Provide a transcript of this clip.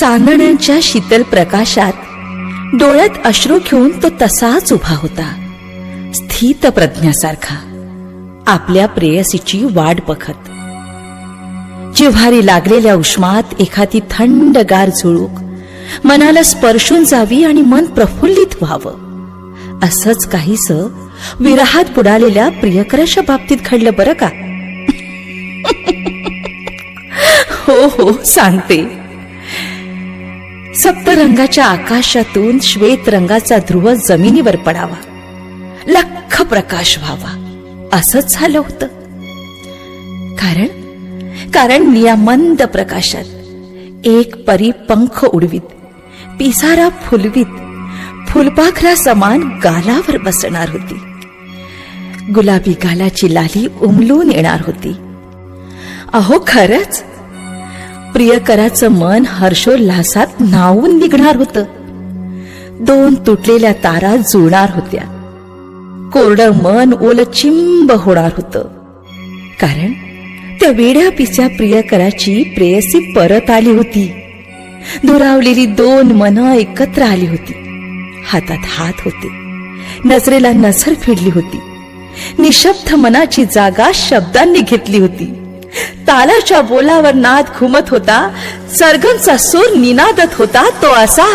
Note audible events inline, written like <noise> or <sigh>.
चांदण्यांच्या शीतल प्रकाशात डोळ्यात अश्रू घेऊन तो तसाच उभा होता स्थित प्रज्ञासारखा आपल्या प्रेयसीची वाट बघत. जिव्हारी लागलेल्या उष्मात एखादी थंडगार झुळूक मनाला स्पर्शून जावी आणि मन प्रफुल्लित व्हावं असंच काहीस विरहात बुडालेल्या प्रियकराच्या बाबतीत घडलं बरं का? <laughs> हो हो सांगते. सप्तरंगाच्या आकाशातून श्वेत रंगाचा ध्रुव जमिनीवर पडावा. लख प्रकाश व्हावा. असंच झालं होतं. कारण कारण नियामंद प्रकाशात एक परी पंख उडवीत पिसारा फुलवीत फुलपाखरा समान गालावर बसणार होती. गुलाबी गालाची लाली उमलून येणार होती. अहो खरंच प्रियकराचं मन हर्षोल्हासात न्हावून निघणार होतं. दोन तुटलेल्या तारा जुळणार होत्या. कोरडं मन ओलचिंब होणार होतं. कारण त्या वेड्या पिस्या प्रियकराची प्रेयसी परत आली होती. दुरावलेली दोन मन एकत्र आली होती. हातात हात होते. नजरेला नजर फिरली होती. निशब्द मनाची जागा शब्दांनी घेतली होती. तालाच्या बोलावर नाद घुमत होता सरगमचा सूर निनादत होता तो असा